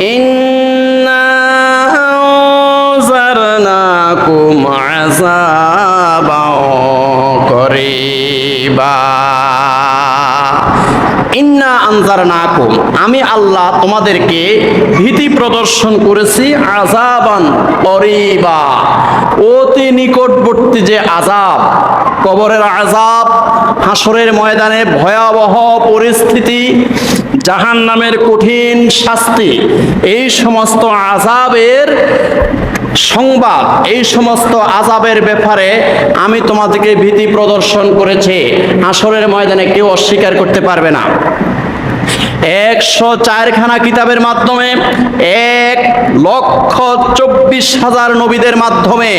إنا أنذرناكم عذابا قريبا ইন্না আনজারনাকুম আমি আল্লাহ তোমাদেরকে ভীতি প্রদর্শন করেছি আজাবান অরিবা অতি নিকটবর্তী যে আজাব কবরের আজাব হাসরের ময়দানে ভয়াবহ পরিস্থিতি জাহান নামের কঠিন শাস্তি, এই সমস্ত আজাবের সংবাদ, এই সমস্ত আজাবের ব্যাপারে আমি তোমাদেরকে ভীতি প্রদর্শন করেছি। আসরের ময়দানে কেউ অস্বীকার করতে পারবে না। একশো চারখানা কিতাবের মাধ্যমে, এক লক্ষ চব্বিশ হাজার নবীদের মাধ্যমে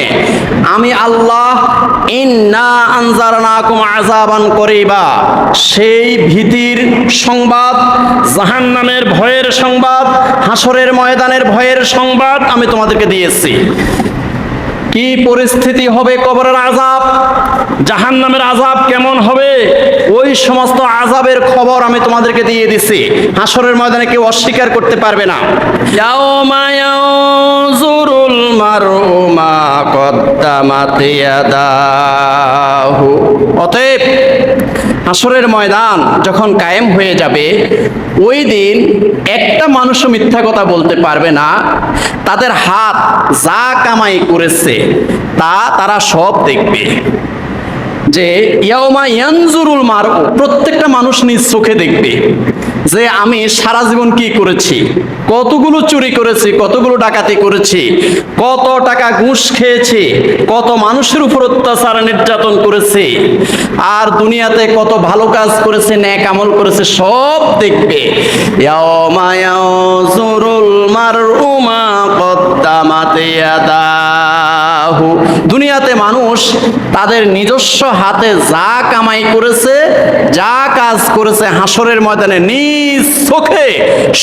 আমি আল্লাহ ইন্না আনজারনাকুম আজাবান করিবা। সেই ভীতির সংবাদ, জাহান্নামের ভয়ের সংবাদ হাসরের ময়দানের ভয়ের সংবাদ আমি তোমাদেরকে দিয়েছি। কি পরিস্থিতি হবে কবরের আজাব জাহান নামের আজাব কেমন হবে? ওই সমস্ত আজাবের খবর আমি তোমাদেরকে দিয়ে দিছি। হাসরের ময়দানে কেউ অস্বীকার করতে পারবে না। অতএব হাসরের ময়দান যখন কায়েম হয়ে যাবে, ওই দিন একটা মানুষও মিথ্যা কথা বলতে পারবে না। তাদের হাত যা কামাই করেছে, তা তারা সব দেখবে। যে ইয়াওমা ইয়ানজুরুল মার প্রত্যেকটা মানুষ নিজ চোখে দেখবে যে আমি সারা জীবন কি করেছি, কতগুলো চুরি করেছি, কতগুলো ডাকাতি করেছি, কত টাকা ঘুষ খেয়েছি, কত মানুষের উপর অত্যাচার নির্যাতন করেছি, আর দুনিয়াতে কত ভালো কাজ করেছে, ন্যাক আমল করেছে, সব দেখবে। ইয়াওমা ইয়ানজুরুল মারউ মা কদ্দামাত দুনিয়াতে মানুষ তাদের নিজস্ব হাতে যা কামাই করেছে, যা কাজ করেছে হাসরের ময়দানে নিজ চোখে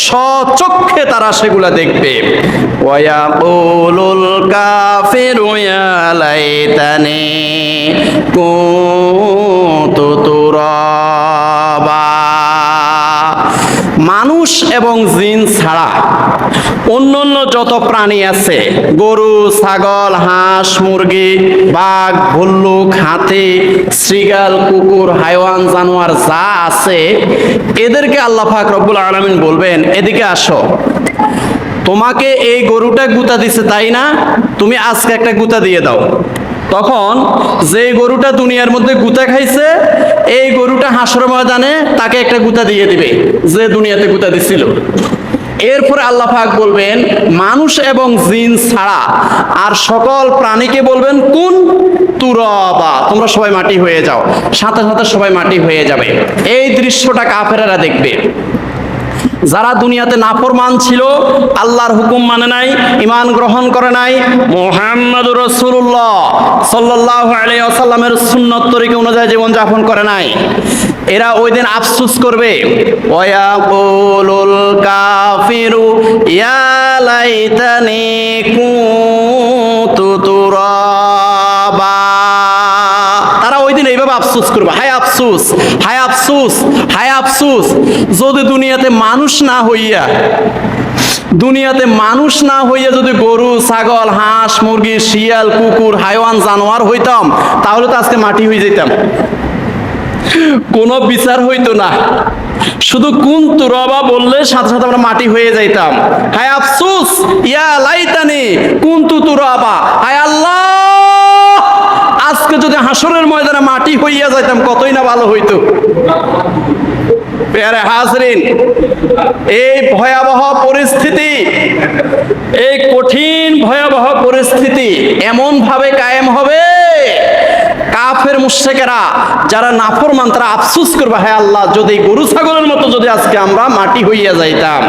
সচক্ষে তারা সেগুলা দেখবে। ওয়াকুলুল কাফিরু যত প্রাণী আছে। গরু, ছাগল, হাঁস, মুরগি, বাঘ, ভল্লুক, হাতি শ্রীগাল কুকুর, হাইওয়ান, জানোয়ার যা আছে, এদেরকে আল্লাহ পাক রব্বুল বলবেন, এদিকে আসো। তোমাকে এই গরুটা গুতা দিছে, তাই না? তুমি আজকে একটা গুতা দিয়ে দাও। তখন যে গরুটা দুনিয়ার মধ্যে গুতা খাইছে, এই গরুটা হাসর ময়দানে তাকে একটা গুতা দিয়ে দিবে, যে দুনিয়াতে গুতা দিছিল। এরপরে আল্লাহ পাক বলবেন, মানুষ এবং জিন ছাড়া আর সকল প্রাণীকে বলবেন? কোন? তুরবা। তোমরা সবাই মাটি হয়ে যাও। সাথে সাথে সবাই মাটি হয়ে যাবে। এই দৃশ্যটা কাফেরেরা দেখবে। যারা দুনিয়াতে নাফরমান ছিল, আল্লাহর হুকুম মানে নাই ইমান গ্রহণ করে নাই। মোহাম্মদ রসুল্লাহ সাল্লাহ আলাই আসাল্লামের সুন্নত তরিকে অনুযায়ী জীবনযাপন করে নাই। এরা ওই দিন আফসুস করবে। ওয়াকুলুল কাফিরু, ইয়া লাইতানি কুনতু তুরাবা। তারা ওই দিন এইভাবে আফসুস করবে। হায় আফসুস হায় আফসুস হায় আফসুস। যদি দুনিয়াতে মানুষ না হইয়া, দুনিয়াতে মানুষ না হইয়া যদি গরু, ছাগল, হাঁস, মুরগি, শিয়াল, কুকুর, হাইওয়ান, জানোয়ার হইতাম, তাহলে তো আজকে মাটি হয়ে যেতাম কোনো বিচার হইতো না। শুধু কোন তুরবা বললে সাথে সাথে আমরা মাটি হয়ে যাইতাম। হায় আফসুস, ইয়া লাইতানি, কোন তু তুরবা? হায় আল্লাহ, আজকে যদি হাসরের ময়দানে মাটি হইয়া যাইতাম, কতই না ভালো হইতো। পেয়ারে হাজরিন, এই ভয়াবহ পরিস্থিতি, এই কঠিন ভয়াবহ পরিস্থিতি এমন ভাবে কায়েম হবে কাফের মুশেকেরা যারা নাফরমান, তারা আফসুস করবে হ্যাঁ আল্লাহ, যদি গরু ছাগলের মতো যদি আজকে আমরা মাটি হইয়া যাইতাম।